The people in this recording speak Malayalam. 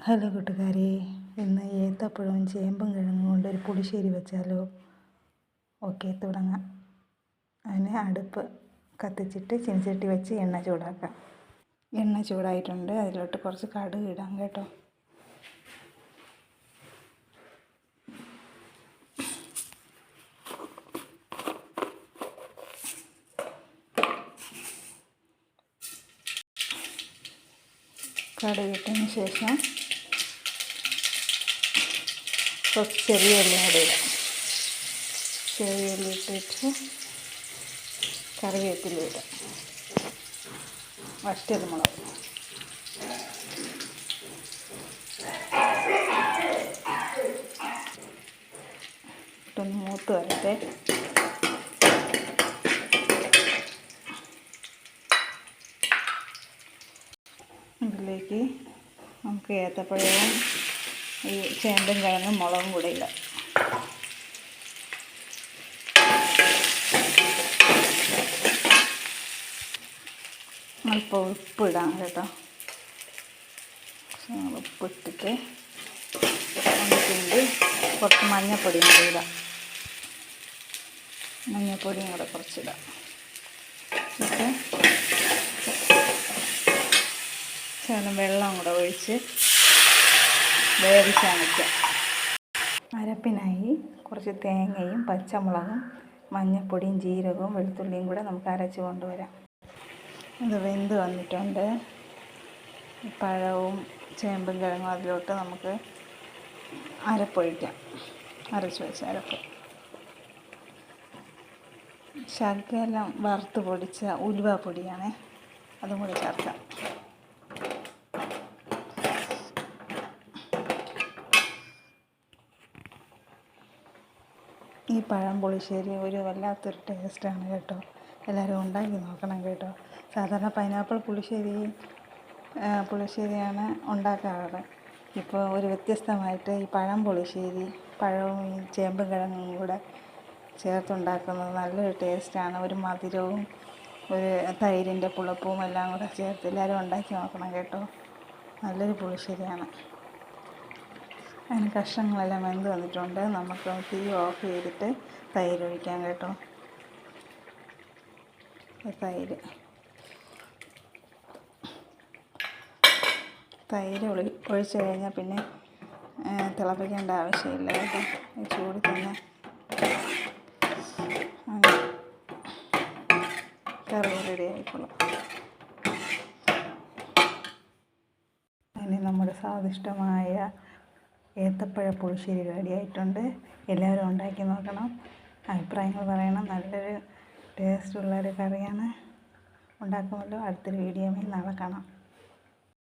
ഹലോ കൂട്ടുകാരെ. ഇന്ന് ഏത്തപ്പഴവും ചേമ്പും കിഴങ്ങും കൊണ്ട് ഒരു പുളിശ്ശേരി വെച്ചാലോ? ഓക്കെ തുടങ്ങാം. അതിന് അടുപ്പ് കത്തിച്ചിട്ട് ചിനിച്ചട്ടി വെച്ച് എണ്ണ ചൂടാക്കാം. എണ്ണ ചൂടായിട്ടുണ്ട്. അതിലോട്ട് കുറച്ച് കടുക് ഇടാം കേട്ടോ. കടുകിട്ടതിന് ശേഷം കുറച്ച് ചെറിയ ഉള്ളി കൂടെ ഇടാം. ചെറിയ ഉള്ളി ഇട്ടിട്ട് കറിവേപ്പില ഇടാം. വറ്റൽ മുളക്. ഇട്ടൊന്ന് മൂത്ത് വരട്ടെ. ഇതിലേക്ക് നമുക്ക് ഏത്തപ്പഴവും ഈ ചേമ്പും കിഴങ്ങും മുളകും കൂടെ ഇടാം. അല്പം ഉപ്പ് ഇടാം കേട്ടോ. ഉപ്പിട്ടിട്ട് ഒന്ന് കുറച്ച് മഞ്ഞപ്പൊടിയും കൂടെ ഇടാം. മഞ്ഞപ്പൊടിയും കൂടെ കുറച്ചിടാം. എന്നിട്ട് ശകലം വെള്ളം കൂടെ ഒഴിച്ച് വേവിച്ചണയ്ക്കാം അരപ്പിനായി കുറച്ച് തേങ്ങയും പച്ചമുളകും മഞ്ഞൾപ്പൊടിയും ജീരകവും വെളുത്തുള്ളിയും കൂടെ നമുക്ക് അരച്ച് കൊണ്ടുവരാം. ഇത് വെന്ത് വന്നിട്ടുണ്ട്. പഴവും ചേമ്പും കിഴങ്ങും അതിലോട്ട് നമുക്ക് അരപ്പൊഴിക്കാം അരച്ച് വെച്ച അരപ്പ്. ശകലം വറുത്ത് പൊടിച്ച ഉലുവ പൊടിയാണേ അതും കൂടി ചേർക്കാം. ഈ പഴം പുളിശ്ശേരി ഒരു വല്ലാത്തൊരു ടേസ്റ്റാണ് കേട്ടോ. എല്ലാവരും ഉണ്ടാക്കി നോക്കണം കേട്ടോ. സാധാരണ പൈനാപ്പിൾ പുളിശ്ശേരി പുളിശ്ശേരിയാണ് ഉണ്ടാക്കാറ്. ഇപ്പോൾ ഒരു വ്യത്യസ്തമായിട്ട് ഈ പഴം പുളിശ്ശേരി പഴവും ഈ ചേമ്പും കിഴങ്ങും കൂടെ ചേർത്തുണ്ടാക്കുന്നത് നല്ലൊരു ടേസ്റ്റാണ്. ഒരു മധുരവും ഒരു തൈരിന്റെ പുളിപ്പും എല്ലാം കൂടെ ചേർത്ത് എല്ലാവരും ഉണ്ടാക്കി നോക്കണം കേട്ടോ. നല്ലൊരു പുളിശ്ശേരിയാണ്. അതിന് കഷ്ണങ്ങളെല്ലാം വെന്ത് വന്നിട്ടുണ്ട്. നമുക്ക് തീ ഓഫ് ചെയ്തിട്ട് തൈര് ഒഴിക്കാം കേട്ടോ. തൈര്. തൈര് ഒളി ഒഴിച്ച് കഴിഞ്ഞാൽ പിന്നെ തിളപ്പിക്കേണ്ട ആവശ്യമില്ല കേട്ടോ. ചൂട് തന്നെ. കറി റെഡി ആയിക്കോളും. ഇനി നമ്മുടെ സ്വാദിഷ്ടമായ ഏത്തപ്പഴ പുളിശ്ശേരി റെഡി ആയിട്ടുണ്ട് എല്ലാവരും ഉണ്ടാക്കി നോക്കണം. അഭിപ്രായങ്ങൾ പറയണം. നല്ലൊരു ടേസ്റ്റുള്ള ഒരു കറിയാണ് ഉണ്ടാക്കുമല്ലോ. അടുത്തൊരു വീഡിയോയിൽ നാളെ കാണാം.